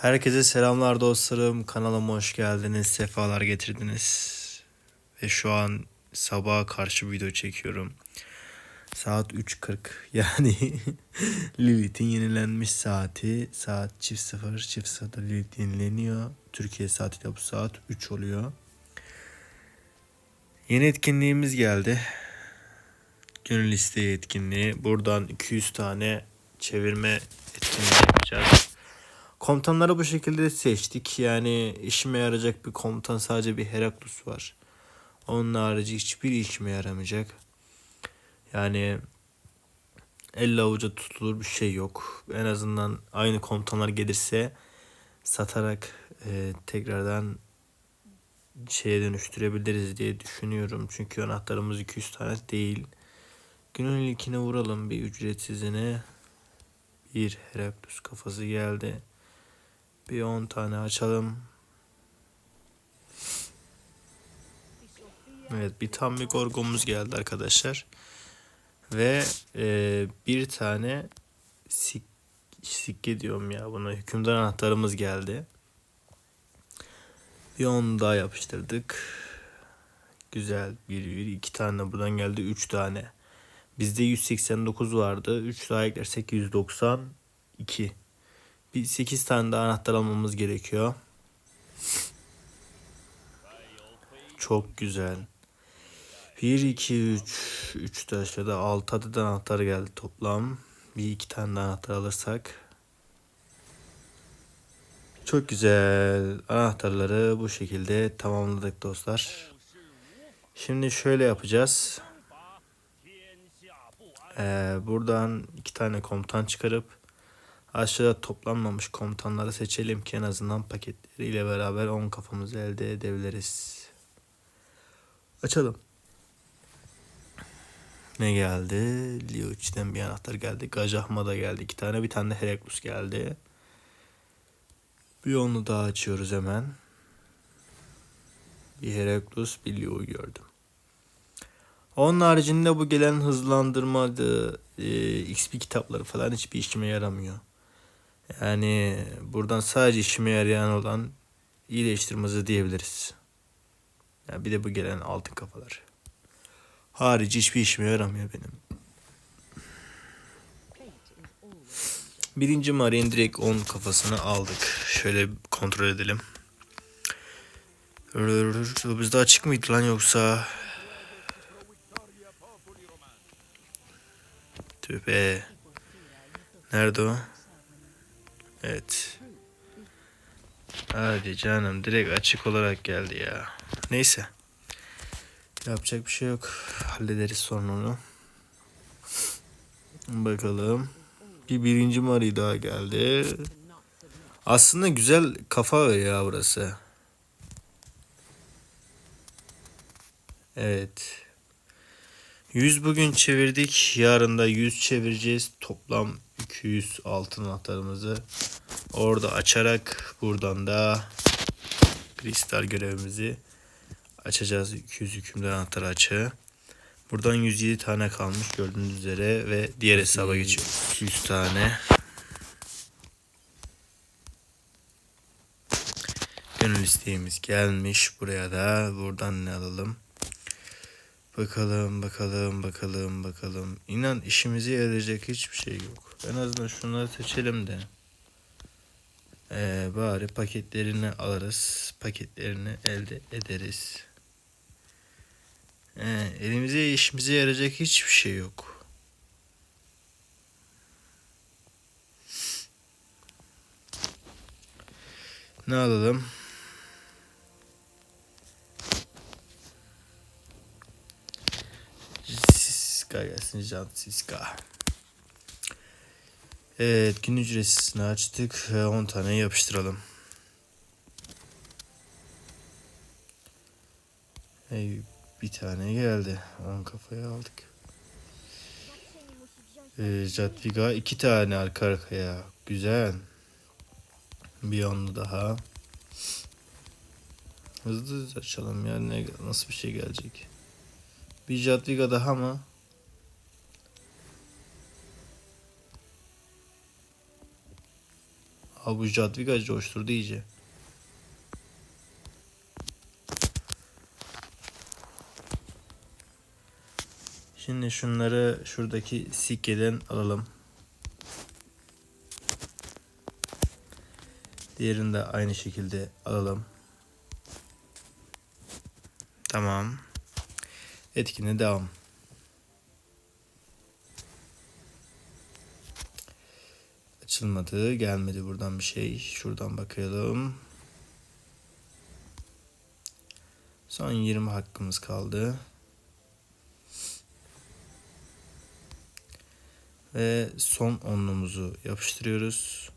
Herkese selamlar dostlarım. Kanalıma hoş geldiniz. Sefalar getirdiniz. Ve şu an sabaha karşı video çekiyorum. Saat 3.40 yani Lilith'in yenilenmiş saati. Saat çift sıfır çift sıfırda Lilith yenileniyor. Türkiye saatiyle bu saat 3 oluyor. Yeni etkinliğimiz geldi. Gönül isteği etkinliği. Buradan 200 tane çevirme etkinliği yapacağız. Komutanları bu şekilde seçtik. Yani işime yarayacak bir komutan sadece bir Heraklus var. Onun harici hiçbir işime yaramayacak. Yani elle avuca tutulur bir şey yok. En azından aynı komutanlar gelirse satarak e, tekrardan şeye dönüştürebiliriz diye düşünüyorum. Çünkü anahtarımız 200 tane değil. Günün ilkine vuralım bir ücretsizine. Bir Heraklus kafası geldi. Bir 10 tane açalım. Evet bir tam bir gorgomuz geldi arkadaşlar. Ve e, bir tane sik, sikke diyorum ya buna hükümdar anahtarımız geldi. Bir 10 daha yapıştırdık. Güzel bir, bir iki tane buradan geldi 3 tane. Bizde 189 vardı. 3 daha eklersek 192. Bir 8 tane daha anahtar almamız gerekiyor. Çok güzel. 1, 2, 3. 3 taşla da 6 adet anahtar geldi toplam. Bir iki tane daha anahtar alırsak. Çok güzel. Anahtarları bu şekilde tamamladık dostlar. Şimdi şöyle yapacağız. Ee, buradan iki tane komutan çıkarıp aşağıda toplanmamış komutanları seçelim ki en azından paketleriyle beraber 10 kafamızı elde edebiliriz. Açalım. Ne geldi? Liuch'ten bir anahtar geldi. Gajahma da geldi. iki tane. Bir tane de Heraklus geldi. Bir onu daha açıyoruz hemen. Bir Heraklus, bir Liu gördüm. Onun haricinde bu gelen hızlandırmadı, e, XP kitapları falan hiçbir işime yaramıyor. Yani buradan sadece işime yarayan olan iyileştirmesi diyebiliriz. Ya bir de bu gelen altın kafalar. Harici hiçbir işime yaramıyor benim. Birinci Mari'nin direkt 10 kafasını aldık. Şöyle kontrol edelim. Bizde açık mıydı lan yoksa? Tüh be. Nerede o? Evet. Hadi canım direkt açık olarak geldi ya. Neyse. Yapacak bir şey yok. Hallederiz sorununu. Bakalım. Bir birinci Mari daha geldi. Aslında güzel kafa ya burası. Evet. 100 bugün çevirdik. Yarın da 100 çevireceğiz. Toplam 200 altın anahtarımızı orada açarak buradan da kristal görevimizi açacağız. 200 hükümdar anahtar açığı. Buradan 107 tane kalmış gördüğünüz üzere ve diğer hesaba geçiyoruz. 200 tane. Gönül isteğimiz gelmiş. Buraya da buradan ne alalım? Bakalım, bakalım, bakalım, bakalım. İnan işimize yarayacak hiçbir şey yok. En azından şunları seçelim de. Ee, bari paketlerini alırız. Paketlerini elde ederiz. Ee, elimize işimize yarayacak hiçbir şey yok. Ne alalım? Siska gelsin Can Siska. Evet gün ücretsizini açtık. 10 tane yapıştıralım. Hey, bir tane geldi. 10 kafaya aldık. Ee, Jadviga iki tane arka arkaya. Güzel. Bir onu daha. Hızlı hızlı açalım ya. Ne, nasıl bir şey gelecek? Bir Jadviga daha mı? Ha bu Jadwiga coşturdu iyice. Şimdi şunları şuradaki sikkeden alalım. Diğerini de aynı şekilde alalım. Tamam. Etkine devam. Açılmadı. Gelmedi buradan bir şey. Şuradan bakalım. Son 20 hakkımız kaldı. Ve son onlumuzu yapıştırıyoruz.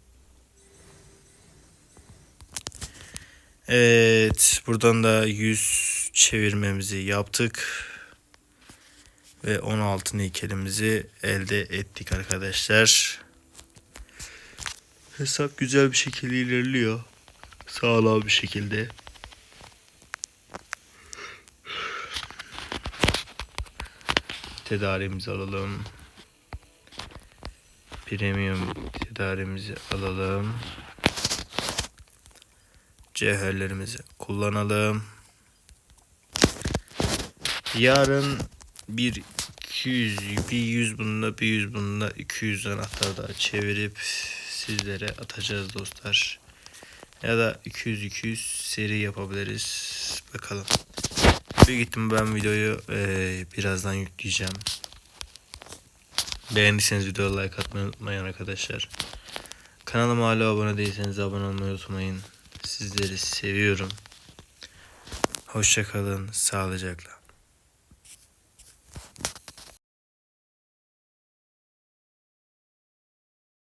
Evet, buradan da 100 çevirmemizi yaptık. Ve 16 nikelimizi elde ettik arkadaşlar. Hesap güzel bir şekilde ilerliyor. Sağlam bir şekilde. Tedarimizi alalım. Premium tedarimizi alalım. Cevherlerimizi kullanalım. Yarın bir 200 bir 100 bununla bir 100 bununla 200 anahtar daha çevirip sizlere atacağız dostlar. Ya da 200 200 seri yapabiliriz. Bakalım. Büyük ihtimal ben videoyu eee, birazdan yükleyeceğim. Beğendiyseniz videoya like atmayı unutmayın arkadaşlar. Kanalıma hala abone değilseniz abone olmayı unutmayın. Sizleri seviyorum. Hoşçakalın, sağlıcakla.